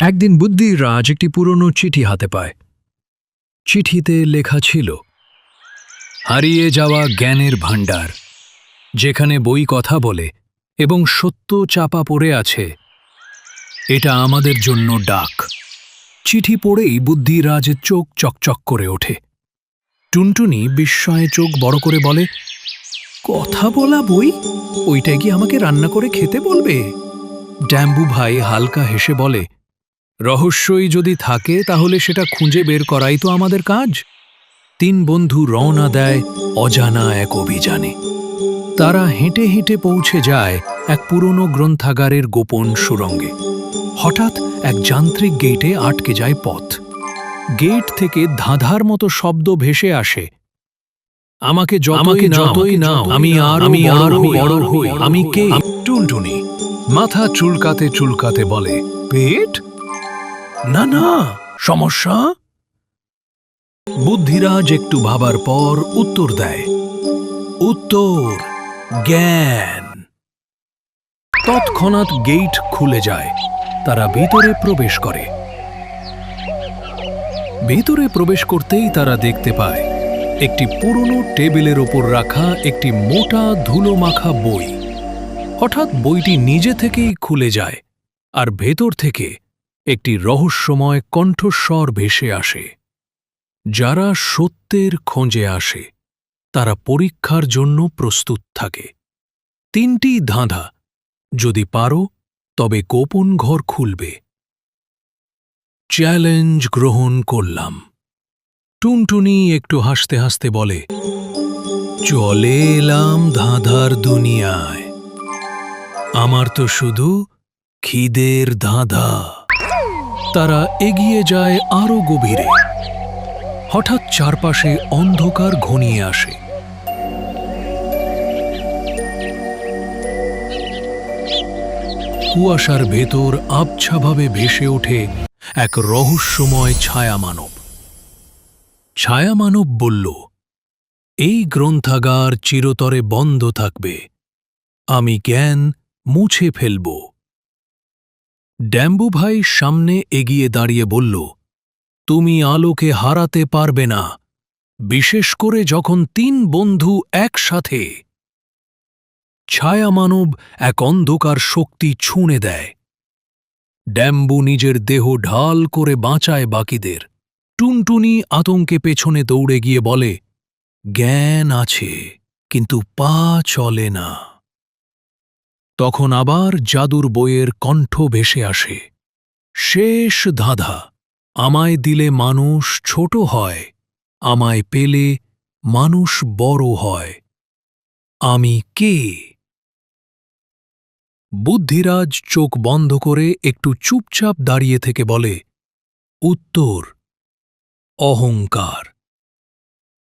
একদিন বুদ্ধিরাজ একটি পুরনো চিঠি হাতে পায়। চিঠিতে লেখা ছিল, হারিয়ে যাওয়া জ্ঞানের ভাণ্ডার, যেখানে বই কথা বলে এবং সত্য চাপা পড়ে আছে, এটা আমাদের জন্য ডাক। চিঠি পড়েই বুদ্ধিরাজের চোখ চকচক করে ওঠে। টুনটুনি বিস্ময়ে চোখ বড় করে বলে, কথা বলা বই? ওইটা কি আমাকে রান্না করে খেতে বলবে? ড্যাম্বু ভাই হালকা হেসে বলে রহস্যই যদি থাকে তাহলে সেটা খুঁজে বের করাই তো আমাদের কাজ। তিন বন্ধু রওনা দেয় অজানা এক অভিযানে। তারা হেঁটে হেঁটে পৌঁছে যায় এক পুরনো গ্রন্থাগারের গোপন সুরঙ্গে। হঠাৎ এক যান্ত্রিক গেটে আটকে যায় পথ। গেট থেকে ধাঁধার মতো শব্দ ভেসে আসে। আমাকে আমাকে যতই নাও আমি আর আমি আরও বড় হই। আমি কে? টুনটুনি। মাথা চুলকাতে চুলকাতে বলে পেট? না না, সমস্যা? বুদ্ধিরাজ একটু ভাবার পর উত্তর দেয়। উত্তর, জ্ঞান। তৎক্ষণাৎ গেট খুলে যায়। তারা ভিতরে প্রবেশ করে। ভিতরে প্রবেশ করতেই তারা দেখতে পায়, একটি পুরনো টেবিলের ওপর রাখা একটি মোটা ধুলো মাখা বই। হঠাৎ বইটি নিজে থেকেই খুলে যায়, আর ভেতর থেকে একটি রহস্যময় কণ্ঠস্বর ভেসে আসে। যারা সত্যের খোঁজে আসে, তারা পরীক্ষার জন্য প্রস্তুত থাকে। তিনটি ধাঁধা, যদি পারো, তবে গোপন ঘর খুলবে। চ্যালেঞ্জ গ্রহণ করলাম। টুনটুনি একটু হাসতে হাসতে বলে, চলে এলাম ধাঁধার দুনিয়ায়। আমার তো শুধু খিদের ধাঁধা। তারা এগিয়ে যায় আরও গভীরে। হঠাৎ চারপাশে অন্ধকার ঘনিয়ে আসে। কুয়াশার ভেতর আবছাভাবে ভেসে ওঠে এক রহস্যময় ছায়ামানব। ছায়ামানব বলল, এই গ্রন্থাগার চিরতরে বন্ধ থাকবে। আমি জ্ঞান মুছে ফেলব। ড্যাম্বু ভাই সামনে এগিয়ে দাঁড়িয়ে বলল, তুমি আলোকে হারাতে পারবে না, বিশেষ করে যখন তিন বন্ধু একসাথে। ছায়ামানব এক অন্ধকার শক্তি ছুঁড়ে দেয়। ড্যাম্বু নিজের দেহ ঢাল করে বাঁচায় বাকিদের। টুনটুনি আতঙ্কে পেছনে দৌড়ে গিয়ে বলে, জ্ঞান আছে, কিন্তু পা চলে না। তখন আবার জাদুর বইয়ের কণ্ঠ ভেসে আসে। শেষ ধাঁধা, আমায় দিলে মানুষ ছোট হয়, আমায় পেলে মানুষ বড় হয়। আমি কে? বুদ্ধিরাজ চোখ বন্ধ করে একটু চুপচাপ দাঁড়িয়ে থেকে বলে, উত্তর, অহংকার।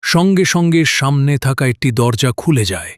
সঙ্গে সঙ্গে সামনে থাকা একটি দরজা খুলে যায়।